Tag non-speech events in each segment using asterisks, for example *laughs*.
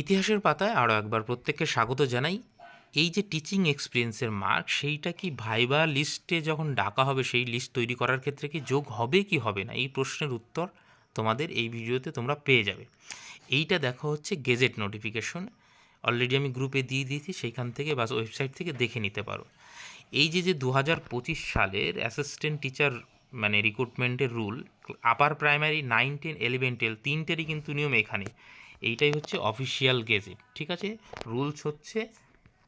ইতিহাসের পাতায় আরও একবার প্রত্যেককে স্বাগত জানাই। এই যে টিচিং এক্সপিরিয়েন্সের মার্ক সেইটা কি ভাইবা লিস্টে যখন ডাকা হবে, সেই লিস্ট তৈরি করার ক্ষেত্রে কি যোগ হবে, কি হবে না? এই প্রশ্নের উত্তর তোমাদের এই ভিডিওতে তোমরা পেয়ে যাবে। এইটা দেখা হচ্ছে গেজেট নোটিফিকেশন অলরেডি আমি গ্রুপে দিয়ে দিয়েছি, সেইখান থেকে বা ওয়েবসাইট থেকে দেখে নিতে পারো। এই যে যে দু হাজার পঁচিশ সালের অ্যাসিস্ট্যান্ট টিচার মানে রিক্রুটমেন্টের rule upper primary nine ten eleven twelve তিনটেরই কিন্তু নিয়ম এখানে। এইটাই হচ্ছে অফিসিয়াল গেজেট ঠিক আছে? রুলস হচ্ছে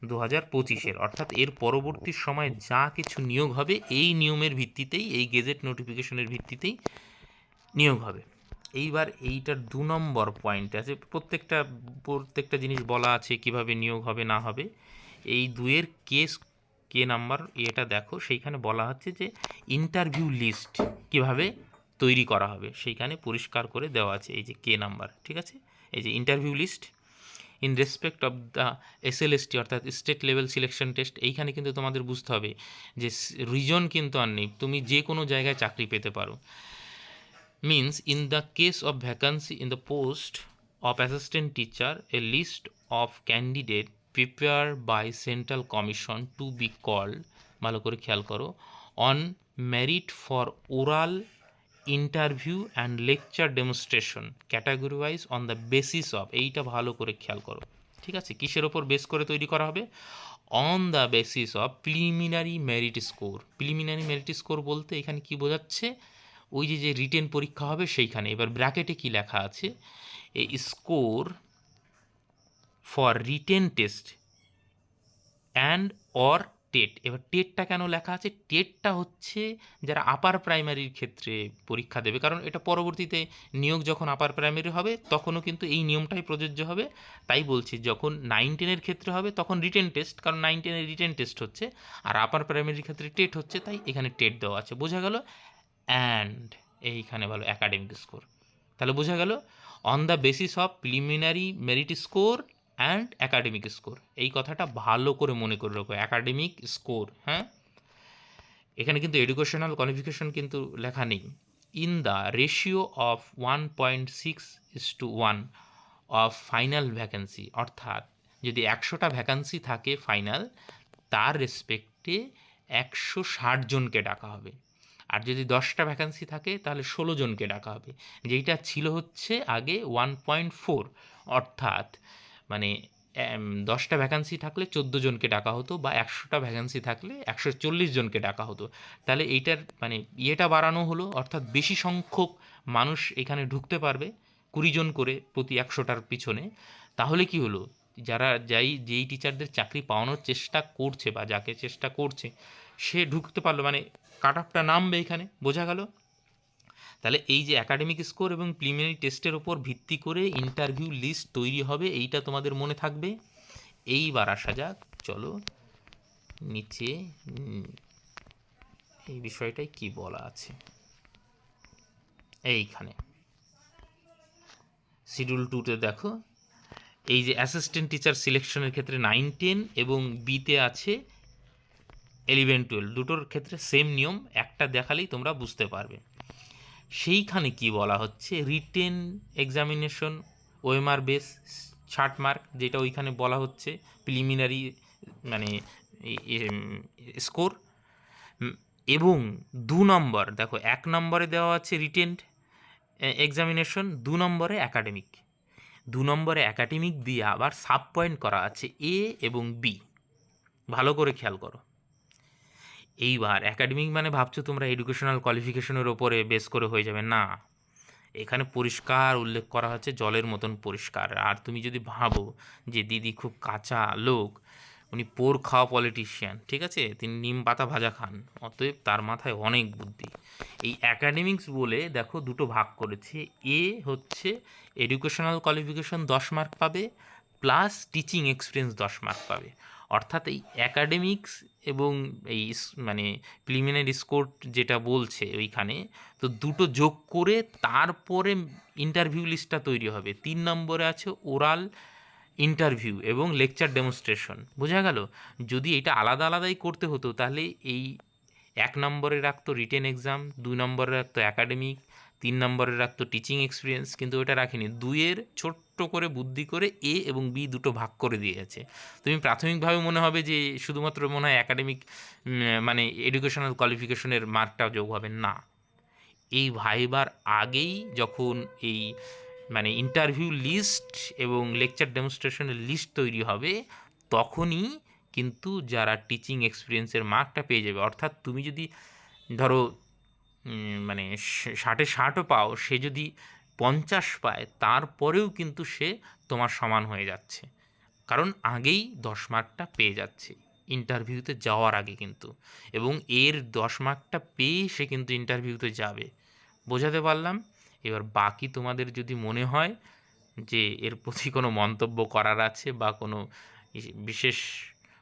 দু হাজার পঁচিশের, অর্থাৎ এর পরবর্তী সময় যা কিছু নিয়োগ হবে, এই নিয়মের ভিত্তিতেই, এই গেজেট নোটিফিকেশনের ভিত্তিতেই নিয়োগ হবে। এইবার এইটার দু নম্বর পয়েন্ট আছে, প্রত্যেকটা প্রত্যেকটা জিনিস বলা আছে কীভাবে নিয়োগ হবে, না হবে। এই দুয়ের কেস কে নাম্বার এটা দেখো, সেইখানে বলা হচ্ছে যে ইন্টারভিউ লিস্ট কীভাবে তৈরি করা হবে। সেইখানে পরিষ্কার করে দেওয়া আছে এই যে কে নাম্বার ঠিক আছে? এই যে interview list in respect of the SLST অর্থাৎ স্টেট লেভেল সিলেকশন টেস্ট এইখানে কিন্তু তোমাদের বুঝতে হবে যে রিজন কিন্তু আর নেই। তুমি যে কোনো জায়গায় চাকরি পেতে পারো। Means in the case of vacancy in the post of assistant teacher a list of candidate prepare by central commission to be call ভালো করে খেয়াল করো on merit for oral interview and lecture category wise on the basis of, এইটা ভালো করে খেয়াল করো, ঠিক আছে? কিসের ওপর বেস করে তৈরি করা হবে? On the basis of preliminary merit score preliminary merit score বলতে এখানে কি বোঝাচ্ছে? ওই যে যে রিটেন পরীক্ষা হবে সেইখানে, এবার ব্র্যাকেটে কি লেখা আছে? A score for written test and or TET. এবার টেটটা কেন লেখা আছে? টেটটা হচ্ছে যারা আপার প্রাইমারির ক্ষেত্রে পরীক্ষা দেবে। কারণ এটা পরবর্তীতে নিয়োগ যখন আপার প্রাইমারি হবে, তখনও কিন্তু এই নিয়মটাই প্রযোজ্য হবে। তাই বলছি, যখন নাইন টেনের ক্ষেত্রে হবে, তখন রিটেন টেস্ট কারণ নাইন টেনের রিটেন টেস্ট হচ্ছে। আর আপার প্রাইমারির ক্ষেত্রে টেট হচ্ছে, তাই এখানে টেট দেওয়া আছে। বোঝা গেল? অ্যান্ড এইখানে ভালো একাডেমিক স্কোর তাহলে বোঝা গেল? On the basis of preliminary merit score and academic score এই কথাটা ভালো করে মনে করে রাখো অ্যাকাডেমিক স্কোর হ্যাঁ? এখানে কিন্তু এডুকেশনাল কোয়ালিফিকেশন কিন্তু লেখা নেই। In the ratio of one point six is to one of final vacancy অর্থাৎ যদি একশোটা ভ্যাকান্সি থাকে ফাইনাল তার রেসপেক্টে একশো ষাট জনকে ডাকা হবে। আর যদি দশটা ভ্যাকান্সি থাকে, তাহলে ষোলো জনকে ডাকা হবে। যেইটা ছিল হচ্ছে আগে ওয়ান পয়েন্ট ফোর অর্থাৎ মানে দশটা ভ্যাকান্সি থাকলে চোদ্দ জনকে ডাকা হতো বা একশোটা ভ্যাকান্সি থাকলে একশো চল্লিশ জনকে ডাকা হতো। তাহলে এইটার মানে ইয়েটা বাড়ানো হলো, অর্থাৎ বেশি সংখ্যক মানুষ এখানে ঢুকতে পারবে কুড়ি জন করে প্রতি একশোটার পিছনে। তাহলে কি হলো? যারা, যাই, যেই টিচারদের চাকরি পাওয়ানোর চেষ্টা করছে বা যাকে চেষ্টা করছে, সে ঢুকতে পারল মানে কাট অফটা নামবে এখানে, বোঝা গেল? তাহলে এই যে একাডেমিক স্কোর এবং প্রিলিমিনারি টেস্টের ওপর ভিত্তি করে ইন্টারভিউ লিস্ট তৈরি হবে, এইটা তোমাদের মনে থাকবে। এইবার আসা যাক, চলো নিচে এই বিষয়টাই কি বলা আছে? এইখানে। শিডিউল টুতে দেখো, এই যে অ্যাসিস্ট্যান্ট টিচার সিলেকশনের ক্ষেত্রে নাইন টেন এবং বিতে আছে ইলেভেন টুয়েলভ দুটোর ক্ষেত্রে সেম নিয়ম, একটা দেখালেই তোমরা বুঝতে পারবে। সেইখানে কি বলা হচ্ছে? রিটেন এক্সামিনেশন ওএমআর বেস ষাট মার্ক যেটা ওইখানে বলা হচ্ছে প্রিলিমিনারি মানে স্কোর এবং দু নম্বর, দেখো, এক নম্বরে দেওয়া আছে রিটেন এক্সামিনেশন দু নম্বরে একাডেমিক দু নম্বরে একাডেমিক দিয়ে আবার সাব পয়েন্ট করা আছে এ এবং বি ভালো করে খেয়াল করো। এইবার একাডেমিক মানে ভাবছ তোমরা এডুকেশনাল কোয়ালিফিকেশনের ওপরে বেস করে হয়ে যাবে। না। এখানে পরিষ্কার উল্লেখ করা হচ্ছে জলের মতন পরিষ্কার। আর তুমি যদি ভাবো যে দিদি খুব কাঁচা লোক, উনি পোর খাওয়া পলিটিশিয়ান ঠিক আছে? তিনি নিম পাতা ভাজা খান, অতএব তার মাথায় অনেক বুদ্ধি। এই অ্যাকাডেমিক্স বলে দেখো দুটো ভাগ করেছে। এ হচ্ছে এডুকেশনাল কোয়ালিফিকেশন দশ মার্ক পাবে প্লাস টিচিং এক্সপিরিয়েন্স দশ মার্ক পাবে। অর্থাৎ এই অ্যাকাডেমিক্স এবং এই মানে প্রিলিমিনারি স্কোর যেটা বলছে ওইখানে, তো দুটো যোগ করে তারপরে ইন্টারভিউ লিস্টটা তৈরি হবে। তিন নম্বরে আছে ওরাল ইন্টারভিউ এবং লেকচার ডেমনস্ট্রেশন বোঝা গেল? যদি এটা আলাদা আলাদাই করতে হতো, তাহলে এই এক নম্বরে রাখতো রিটেন এক্সাম দুই নম্বরে রাখতো একাডেমিক তিন নম্বরে রাখতো টিচিং এক্সপিরিয়েন্স কিন্তু ওটা রাখিনি। দুইয়ের ছোট্ট করে বুদ্ধি করে এ এবং বি দুটো ভাগ করে দিয়েছে। তুমি প্রাথমিকভাবে মনে হবে যে শুধুমাত্র মনে হয় একাডেমিক মানে এডুকেশনাল কোয়ালিফিকেশনের মার্কটা যোগ হবে। না। এই ভাইবার আগেই যখন এই মানে ইন্টারভিউ লিস্ট এবং লেকচার ডেমনস্ট্রেশনের লিস্ট তৈরি হবে, তখনই কিন্তু যারা টিচিং এক্সপিরিয়েন্সের মার্কটা পেয়ে যাবে। অর্থাৎ তুমি যদি ধরো মানে ষাটে ষাটও পাও, সে যদি পঞ্চাশ পায়, তারপরেও কিন্তু সে তোমার সমান হয়ে যাচ্ছে। কারণ আগেই দশ মার্কটা পেয়ে যাচ্ছে, ইন্টারভিউতে যাওয়ার আগে কিন্তু। এবং এর দশ মার্কটা পেয়ে সে কিন্তু ইন্টারভিউতে যাবে। বোঝাতে পারলাম? এবার বাকি তোমাদের যদি মনে হয় যে এর প্রতি *laughs* কোনো মন্তব্য করার আছে বা কোনো বিশেষ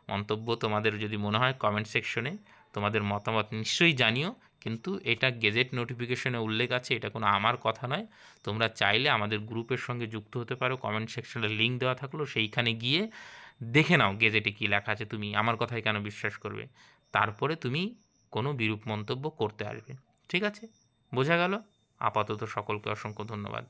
মন্তব্য তোমাদের যদি মনে হয় কমেন্ট সেকশনে তোমাদের মতামত নিশ্চয়ই জানিও, কিন্তু এটা গেজেট নোটিফিকেশনে উল্লেখ আছে, এটা কোনো আমার কথা নয়। তোমরা চাইলে আমাদের গ্রুপের সঙ্গে যুক্ত হতে পারো কমেন্ট সেকশনে লিঙ্ক দেওয়া থাকল, সেইখানে গিয়ে দেখে নাও গেজেটে কী লেখা আছে, তুমি আমার কথাই কেন বিশ্বাস করবে। তারপরে তুমি কোনো বিরূপ মন্তব্য করতে আসবে। ঠিক আছে? বোঝা গেল? আপাতত সকলকে অসংখ্য ধন্যবাদ।